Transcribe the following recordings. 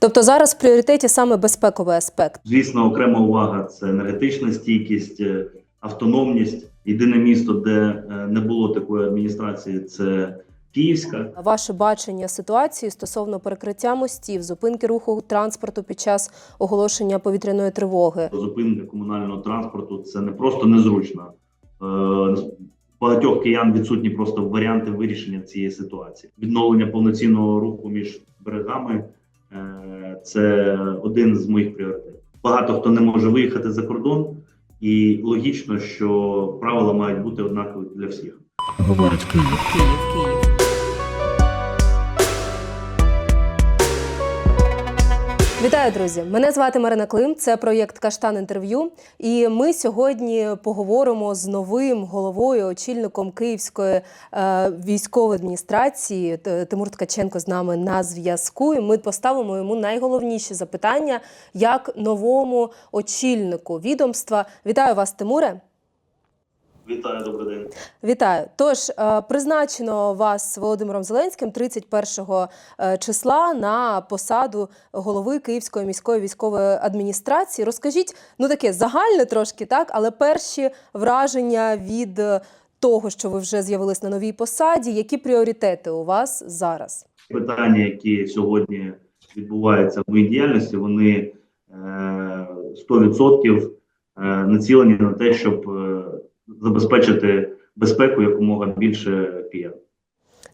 Тобто зараз в пріоритеті саме безпековий аспект. Звісно, окрема увага це енергетична стійкість, е, автономність. Єдине місто, де е, не було такої адміністрації, це Київська. Ваше бачення ситуації стосовно перекриття мостів, зупинки руху транспорту під час оголошення повітряної тривоги. Зупинка комунального транспорту це не просто незручно. Е, Багатьох киян відсутні просто варіанти вирішення цієї ситуації. Відновлення повноцінного руху між берегами це один з моїх пріоритетів. Багато хто не може виїхати за кордон, і логічно, що правила мають бути однакові для всіх. Говорить Київ. Київ, Київ. Вітаю, друзі! Мене звати Марина Клим. Це проєкт Каштан інтерв'ю. І ми сьогодні поговоримо з новим головою, очільником Київської е, військової адміністрації Тимур Ткаченко з нами на зв'язку. І ми поставимо йому найголовніші запитання як новому очільнику відомства. Вітаю вас, Тимуре. Вітаю, добрий день. Вітаю. Тож е, призначено вас Володимиром Зеленським 31 е, числа на посаду голови Київської міської військової адміністрації. Розкажіть, ну таке загальне трошки, так, але перші враження від е, того, що ви вже з'явились на новій посаді, які пріоритети у вас зараз? питання, які сьогодні відбуваються в моїй діяльності, вони е, 100% е, націлені на те, щоб забезпечити безпеку якомога більше киян.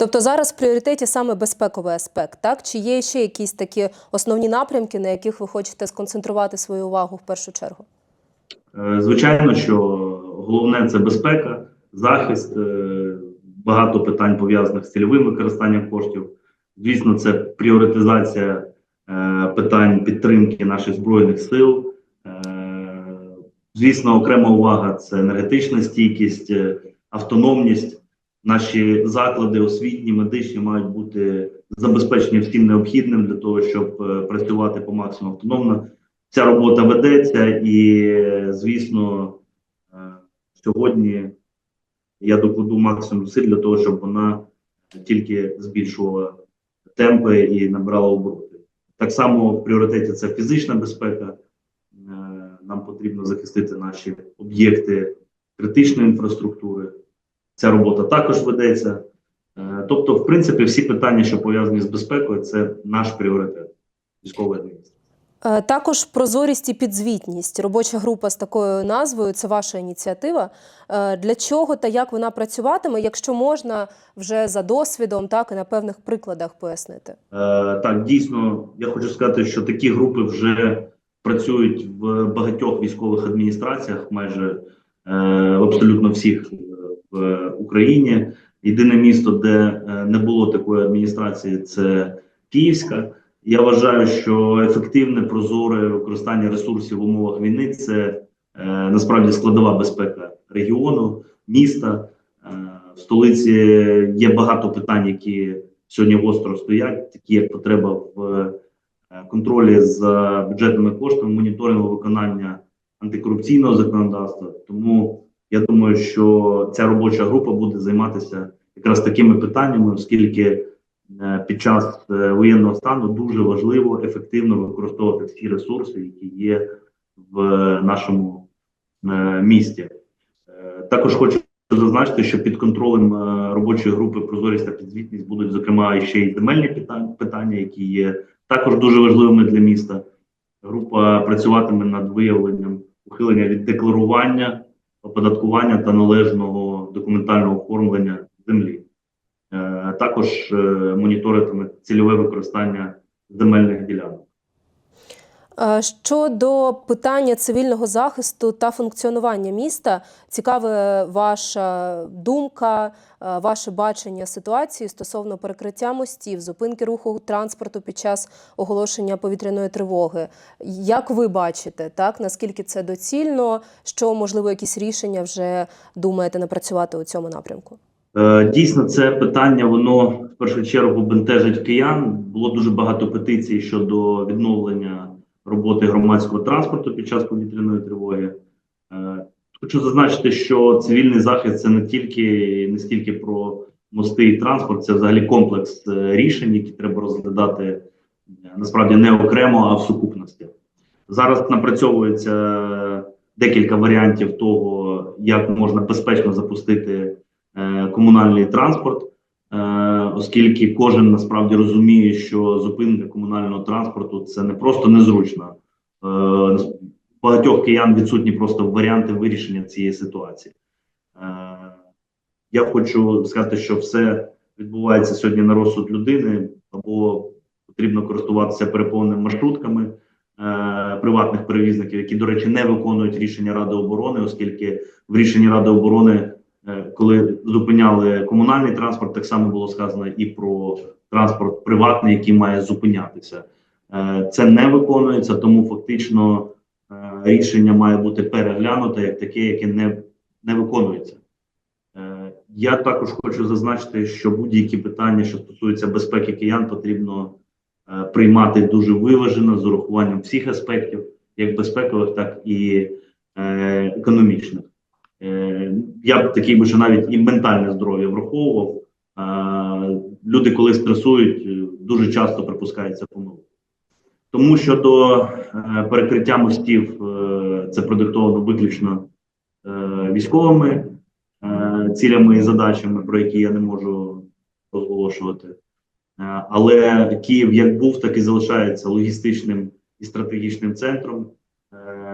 Тобто зараз в пріоритеті саме безпековий аспект, так? Чи є ще якісь такі основні напрямки, на яких ви хочете сконцентрувати свою увагу в першу чергу? Е, Звичайно, що головне це безпека, захист, е, багато питань пов'язаних з цільовим використанням коштів. Звісно, це пріоритизація е, питань підтримки наших збройних сил. Звісно, окрема увага це енергетична стійкість, е, автономність. Наші заклади освітні, медичні мають бути забезпечені всім необхідним для того, щоб е, працювати по максимуму автономно. Ця робота ведеться, і е, звісно, сьогодні я докладу максимум зусиль для того, щоб вона тільки збільшувала темпи і набирала обороти. Так само в пріоритеті це фізична безпека. Нам потрібно захистити наші об'єкти критичної інфраструктури. Ця робота також ведеться. Е, Тобто, в принципі, всі питання, що пов'язані з безпекою, це наш пріоритет військової адміністрації. Е, Також прозорість і підзвітність. Робоча група з такою назвою це ваша ініціатива. Е, Для чого та як вона працюватиме, якщо можна вже за досвідом, так і на певних прикладах пояснити? Е, так, дійсно, я хочу сказати, що такі групи вже працюють в багатьох військових адміністраціях, майже е, абсолютно всіх е, в Україні. Єдине місто, де е, не було такої адміністрації, це Київська. Я вважаю, що ефективне прозоре використання ресурсів в умовах війни це е, насправді складова безпека регіону, міста. Е, в столиці є багато питань, які сьогодні гостро стоять, такі як потреба в контролі за бюджетними коштами, моніторингу виконання антикорупційного законодавства. Тому я думаю, що ця робоча група буде займатися якраз такими питаннями, оскільки е, під час е, воєнного стану дуже важливо ефективно використовувати всі ресурси, які є в е, нашому місті. Також хочу зазначити, що під контролем робочої групи прозорість та підзвітність будуть зокрема ще й земельні питання, які є також дуже важливими для міста. Група працюватиме над виявленням ухилення від декларування, оподаткування та належного документального оформлення землі. Е, також е, моніторитиме цільове використання земельних ділянок. Е, Щодо питання цивільного захисту та функціонування міста, цікаве ваша думка, е, ваше бачення ситуації стосовно перекриття мостів, зупинки руху транспорту під час оголошення повітряної тривоги. Як ви бачите, так наскільки це доцільно? Що можливо якісь рішення вже думаєте напрацювати у цьому напрямку? Е, Дійсно, це питання воно в першу чергу бентежить киян. Було дуже багато петицій щодо відновлення роботи громадського транспорту під час повітряної тривоги. Е, Хочу зазначити, що цивільний захист це не тільки не стільки про мости і транспорт, це взагалі комплекс е, рішень, які треба розглядати насправді не окремо, а в сукупності. Зараз напрацьовується декілька варіантів того, як можна безпечно запустити е, комунальний транспорт, е, оскільки кожен насправді розуміє, що зупинка комунального транспорту це не просто незручно. Е, багатьох киян відсутні просто варіанти вирішення цієї ситуації. Е, я хочу сказати, що все відбувається сьогодні на розсуд людини, або потрібно користуватися переповненими маршрутками е, приватних перевізників, які, до речі, не виконують рішення Ради оборони, оскільки в рішенні Ради оборони, е, коли зупиняли комунальний транспорт, так само було сказано і про транспорт приватний, який має зупинятися. Е, це не виконується, тому фактично е, рішення має бути переглянуте як таке, яке не, не виконується. Е, Я також хочу зазначити, що будь-які питання, що стосуються безпеки киян, потрібно е, приймати дуже виважено з урахуванням всіх аспектів, як безпекових, так і е, економічних. Е, Я б такий би, що навіть і ментальне здоров'я враховував. Е, Люди, коли стресують, е, дуже часто припускаються помилок. Тому щодо е, перекриття мостів, це продиктовано виключно військовими цілями і задачами, про які я не можу розголошувати. Але Київ як був, так і залишається логістичним і стратегічним центром,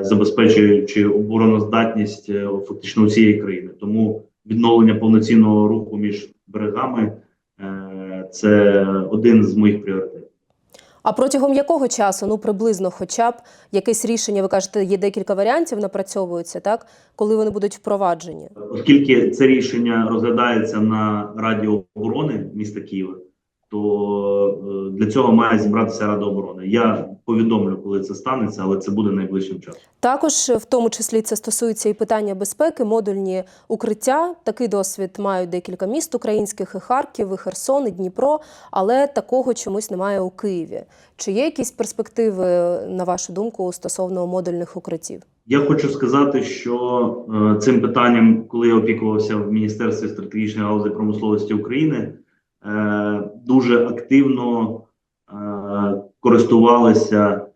забезпечуючи обороноздатність е, фактично усієї країни. Тому відновлення повноцінного руху між берегами е, це один з моїх пріоритетів. А протягом якого часу, ну приблизно, хоча б якесь рішення, ви кажете, є декілька варіантів, напрацьовуються, так? Коли вони будуть впроваджені? Оскільки це рішення розглядається на Раді оборони міста Києва, то е, для цього має зібратися Рада оборони. Я повідомлю, коли це станеться, але це буде найближчим часом. Також в тому числі це стосується і питання безпеки, модульні укриття. Такий досвід мають декілька міст українських, і Харків, і Херсон, і Дніпро, але такого чомусь немає у Києві. Чи є якісь перспективи, на вашу думку, стосовно модульних укриттів? Я хочу сказати, що е, цим питанням, коли я опікувався в Міністерстві стратегічної галузі промисловості України, дуже активно е, користувалися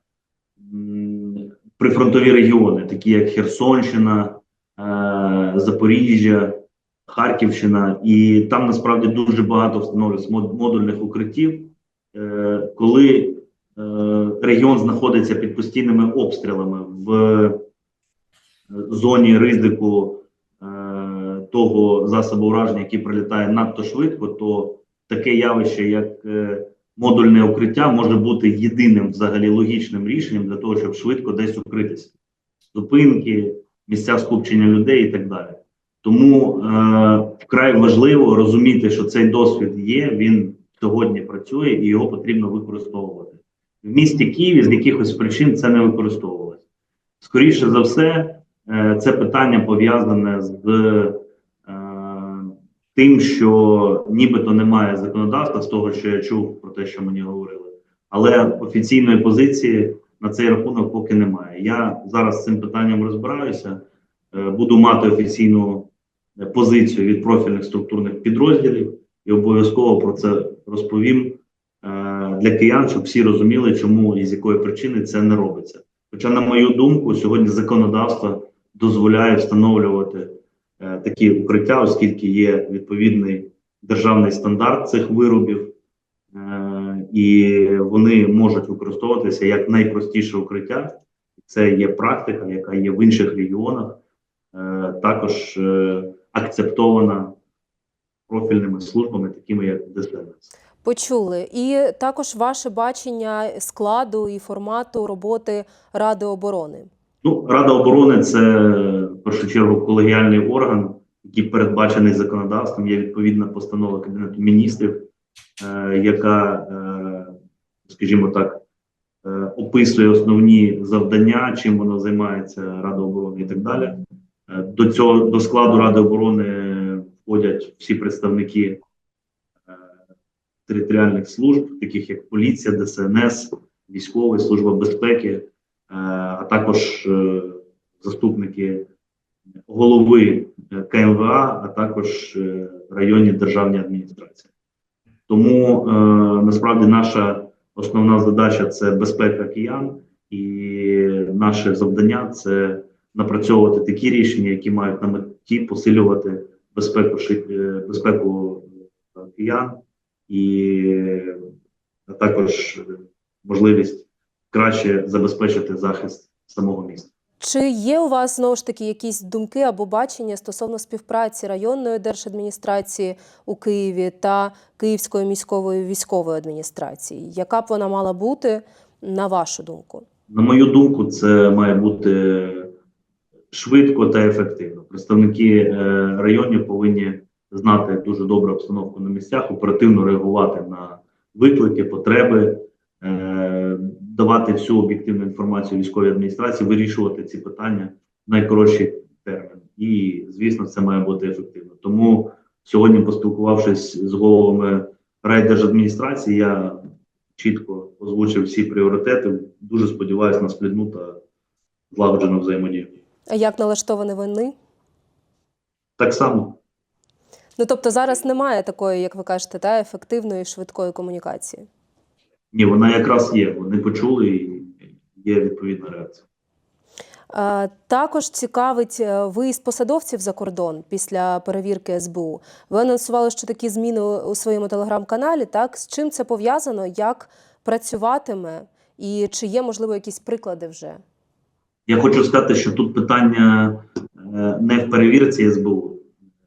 прифронтові регіони, такі як Херсонщина, е, Запоріжжя, Харківщина, і там насправді дуже багато встановлюється модульних укриттів. Е, коли е, регіон знаходиться під постійними обстрілами в зоні ризику е, того засобу ураження, який прилітає надто швидко, то таке явище, як е, модульне укриття, може бути єдиним взагалі логічним рішенням для того, щоб швидко десь укритися. Зупинки, місця скупчення людей і так далі. Тому е, вкрай важливо розуміти, що цей досвід є, він сьогодні працює і його потрібно використовувати. В місті Києві з якихось причин це не використовувалося. Скоріше за все, е, це питання пов'язане з тим, що нібито немає законодавства з того, що я чув про те, що мені говорили, але офіційної позиції на цей рахунок поки немає. Я зараз з цим питанням розбираюся, е, буду мати офіційну е, позицію від профільних структурних підрозділів і обов'язково про це розповім е, для киян, щоб всі розуміли, чому і з якої причини це не робиться. Хоча, на мою думку, сьогодні законодавство дозволяє встановлювати такі укриття, оскільки є відповідний державний стандарт цих виробів, е, і вони можуть використовуватися як найпростіше укриття. Це є практика, яка є в інших регіонах, е, також е, акцептована профільними службами, такими як ДСНС. Почули. І також ваше бачення складу і формату роботи Ради оборони. Ну, Рада оборони це в першу чергу колегіальний орган, який передбачений законодавством. Є відповідна постанова Кабінету міністрів, е, яка, е, скажімо так, е, описує основні завдання, чим вона займається Рада оборони і так далі. Е, до цього до складу Ради оборони входять всі представники е, територіальних служб, таких як поліція, ДСНС, військова служба безпеки, а також е, заступники голови е, КМВА, а також е, районні державні адміністрації. Тому е, насправді наша основна задача це безпека киян, і наше завдання це напрацьовувати такі рішення, які мають на меті посилювати безпеку е, безпеку е, киян і е, а також е, можливість краще забезпечити захист самого міста. Чи є у вас знову ж таки якісь думки або бачення стосовно співпраці районної держадміністрації у Києві та Київської міської військової адміністрації? Яка б вона мала бути, на вашу думку? На мою думку, це має бути швидко та ефективно. Представники е, районів повинні знати дуже добре обстановку на місцях, оперативно реагувати на виклики, потреби, е, давати всю об'єктивну інформацію військовій адміністрації, вирішувати ці питання в найкоротший термін. І, звісно, це має бути ефективно. Тому сьогодні, поспілкувавшись з головами райдержадміністрації, я чітко озвучив всі пріоритети. Дуже сподіваюся на сплідну та злагоджену взаємодію. А як налаштовані вони? Так само Ну тобто зараз немає такої, як ви кажете, та ефективної швидкої комунікації. Ні, вона якраз є. Вони почули і є відповідна реакція. Е, Також цікавить е, виїзд посадовців за кордон після перевірки СБУ. Ви анонсували, що такі зміни у своєму телеграм-каналі. Так з чим це пов'язано? Як працюватиме, і чи є можливо якісь приклади вже? Я хочу сказати, що тут питання е, не в перевірці СБУ.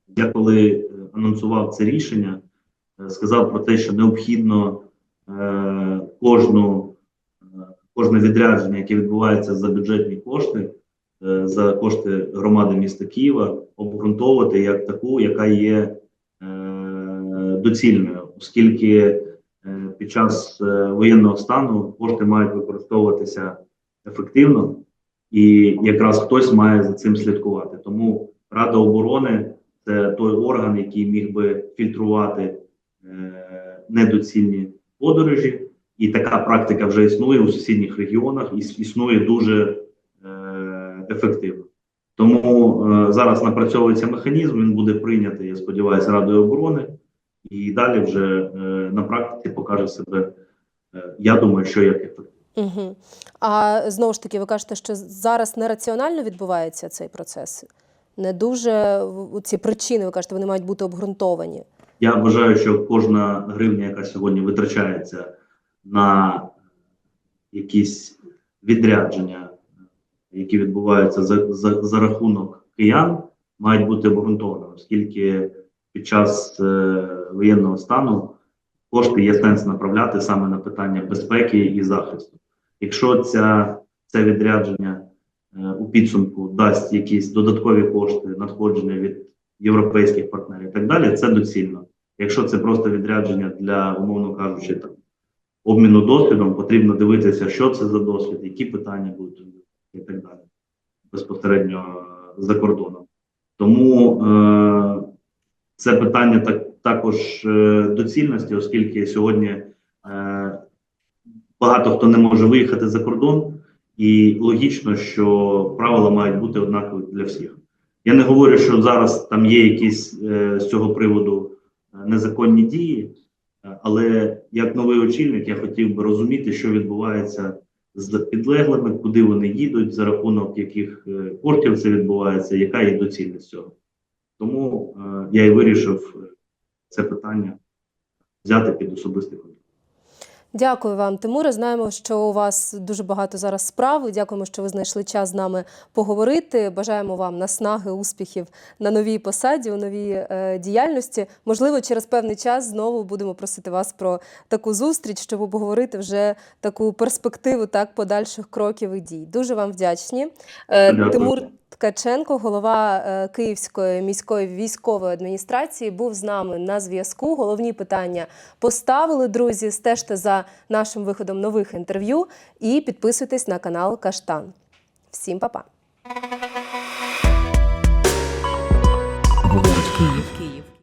Я коли анонсував це рішення, сказав про те, що необхідно кожну, е, кожне відрядження, яке відбувається за бюджетні кошти, е, за кошти громади міста Києва, обґрунтовувати як таку, яка є е, доцільною, оскільки е, під час е, воєнного стану кошти мають використовуватися ефективно і якраз хтось має за цим слідкувати. Тому Рада оборони це той орган, який міг би фільтрувати е, недоцільні подорожі, і така практика вже існує у сусідніх регіонах і існує дуже е, ефективно. Тому е, зараз напрацьовується механізм. Він буде прийнятий, я сподіваюся, Радою оборони, і далі вже е, на практиці покаже себе. е, я думаю, що як ефективно. Угу. А знову ж таки, ви кажете, що зараз нераціонально відбувається цей процес. Не дуже ці причини, ви кажете, вони мають бути обґрунтовані. Я вважаю, що кожна гривня, яка сьогодні витрачається на якісь відрядження, які відбуваються за, за, за рахунок киян, мають бути обґрунтованими, оскільки під час е, воєнного стану кошти є сенс направляти саме на питання безпеки і захисту. Якщо ця, це відрядження у підсумку дасть якісь додаткові кошти, надходження від європейських партнерів і так далі, це доцільно. Якщо це просто відрядження для, умовно кажучи, там обміну досвідом, потрібно дивитися, що це за досвід, які питання будуть і так далі, безпосередньо е, за кордоном. Тому е, це питання так, також е, доцільності, оскільки сьогодні е, багато хто не може виїхати за кордон, і логічно, що правила мають бути однакові для всіх. Я не говорю, що зараз там є якісь е, з цього приводу е, незаконні дії, е, але як новий очільник я хотів би розуміти, що відбувається з підлеглими, куди вони їдуть, за рахунок яких е, коштів це відбувається, яка є доцільність цього. Тому е, я і вирішив це питання взяти під особистий контроль. Дякую вам, Тимуре. Знаємо, що у вас дуже багато зараз справ. Дякуємо, що ви знайшли час з нами поговорити. Бажаємо вам наснаги, успіхів на новій посаді, у новій е, діяльності. Можливо, через певний час знову будемо просити вас про таку зустріч, щоб обговорити вже таку перспективу так подальших кроків і дій. Дуже вам вдячні. Е, Дякую. Тимур Ткаченко, голова е, Київської міської військової адміністрації, був з нами на зв'язку. Головні питання поставили. Друзі, стежте нашим виходом нових інтерв'ю і підписуйтесь на канал Каштан. Всім па-па! Говорить Київ.